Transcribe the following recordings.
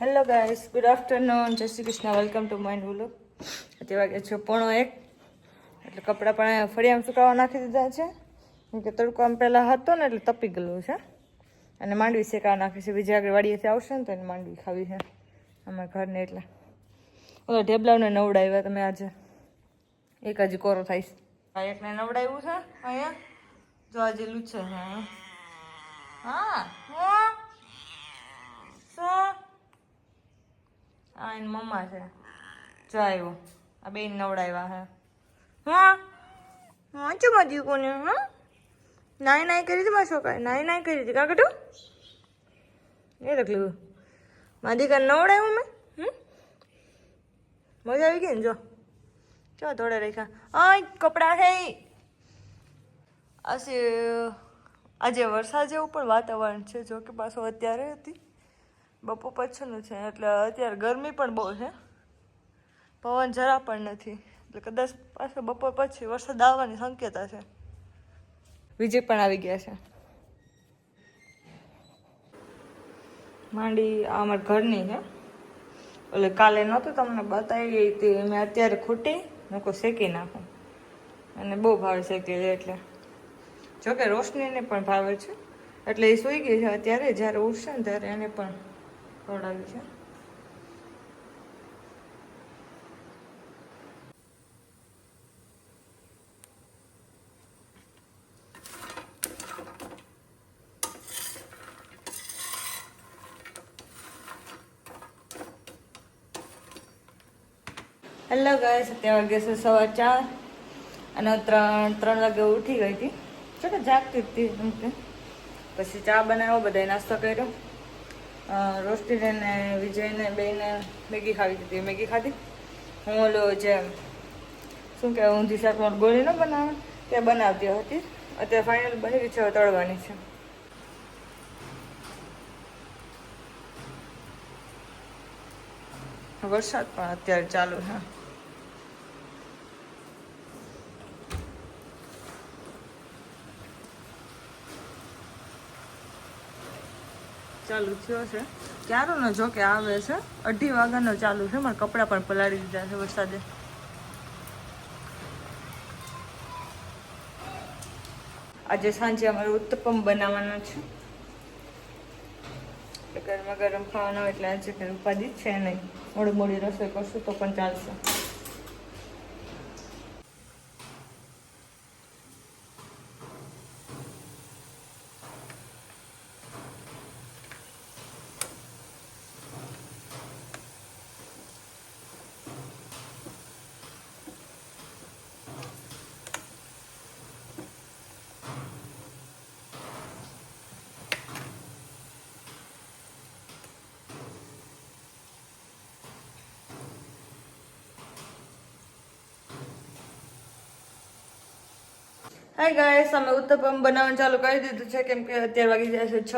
Hello guys good afternoon જય Shri Krishna. Welcome to mind vlog અત્યારે વાગે છે પોણો એક. એટલે કપડાં પણ અહીંયા આમ સુકાવા નાખી દીધા છે. કેમ કે તડકો આમ પહેલાં હતો ને, એટલે તપી ગયેલું છે. અને માંડવી શેકાવા નાખી છે. બીજી આગળ વાડીએથી આવશે ને, તો એને માંડવી ખાવી છે. અમારા ઘરને એટલે. ઓલો ઢેબલાવને નવડાવ્યા તમે આજે. એક હજી કોરો થાય છે. એકને નવડાવ્યું છે અહીંયા. જો આજે લૂછે હા. હા. આ એની મમ્મા છે. જો આવ્યો આ બેન નવડાવ્યા હે. હા? હા ચો માજી કોને? હા? નાઈ નાઈ કરી હતી મારા છોકરા નાઈ નાઈ કરી હતી કાકટું એ તકલીફ મારી દીકરા નવડાવ્યું મેં? હમ? મજા આવી ગઈ ને જો. ચો થોડે રાખ્યા. આ કપડાં છે આજે આજે વરસાદ જેવું પણ વાતાવરણ છે. જો કે પાછો અત્યારે હતી. બપોર પછીનું છે, એટલે અત્યારે ગરમી પણ બહુ છે. પવન જરા પણ નથી, એટલે કદાચ પાછો બપોર પછી વરસાદ આવવાની શક્યતા છે. વિજય પણ આવી ગયા છે. માંડી આ અમારા ઘરની છે. એટલે કાલે નહોતું, તમને બતાવી તે મેં અત્યારે ખૂટી નકો શેકી નાખું. અને બહુ ભાવે શેકી એટલે. જોકે રોશનીને પણ ભાવે છે. એટલે એ સૂઈ ગઈ છે અત્યારે, જ્યારે ઉઠશે ને ત્યારે એને પણ ખવડાવ્યું છે. હેલો ગાય અત્યારે વાગે છે સવા ચાર અને ત્રણ ત્રણ વાગે ઉઠી ગઈ હતી. ચાલો જાગતી હતી પછી ચા બનાવ્યો, બધાએ નાસ્તો કર્યો. અ, રોસ્ટીને ને વિજયને બેને મેગી ખાવી દીધી. મેગી ખાધી? હું ઓલો જે શું કહેવાય ઊંધી શાકમાં ગોળી ન બનાવે તે બનાવતી હતી. અત્યારે ફાઇનલ બની ગઈ છે તળવાની છે. વરસાદ પણ અત્યારે ચાલુ છે. ચાલુ થયો છે. ક્યારોનો જો કે આવે છે? અઢી વાગ્યાનો ચાલુ છે. મારા કપડાં પણ પલાળી દીધા છે વરસાદે. આજે સાંજે અમારે ઉત્તપમ બનાવવાનો છે. ગરમા ગરમ ખાવાનો એટલે આજે કંઈ ઉપાધિ છે નહીં. મોડી મોડી રસોઈ કરશું તો પણ ચાલશે. હાય ગાઈસ અમે ઉત્તપમ બનાવવાનું ચાલુ કરી દીધું છે, કેમ કે અત્યારે વાગી જાય છે છ.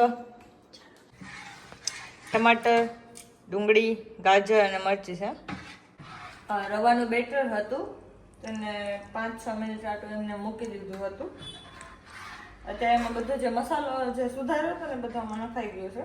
ટમાટર, ડુંગળી, ગાજર અને મરચી છે. રવાનું બેટર હતું, તેને પાંચ છ મિનિટ આટલું એમને મૂકી દીધું હતું. અત્યારે એમાં બધો જે મસાલો જે સુધાર્યો હતો ને બધામાં નખાઈ ગયો છે.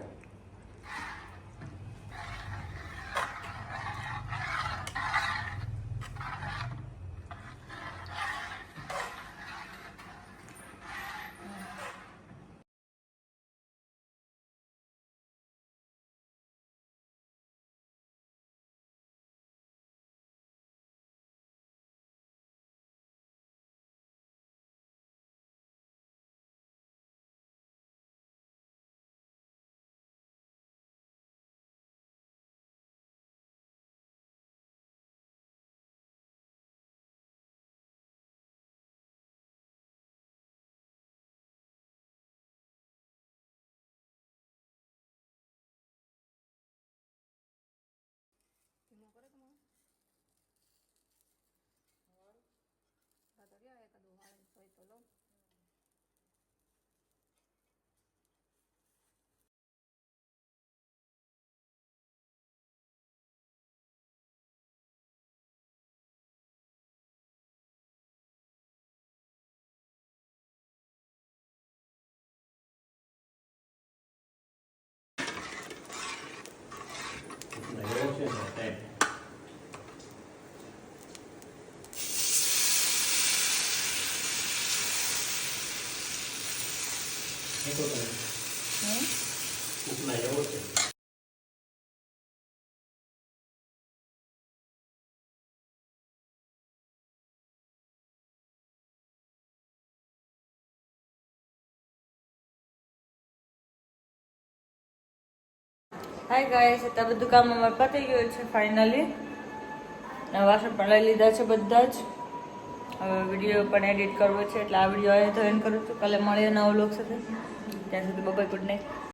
พื่อนมาเต้นให้คนไหนคนไหนก็ હાય ગાઈસ તો બધું કામ અમારે પતી ગયું છે ફાઇનલી વાસણ પણ લઈ લીધા છે બધા જ. હવે વીડિયો પણ એડિટ કરવો છે, એટલે આ વીડિયો અહીં તો એન્ડ કરું છું. કાલે મળીએ નવો લોક સાથે. ત્યાં સુધી બબાઈ ગુડ નાઇટ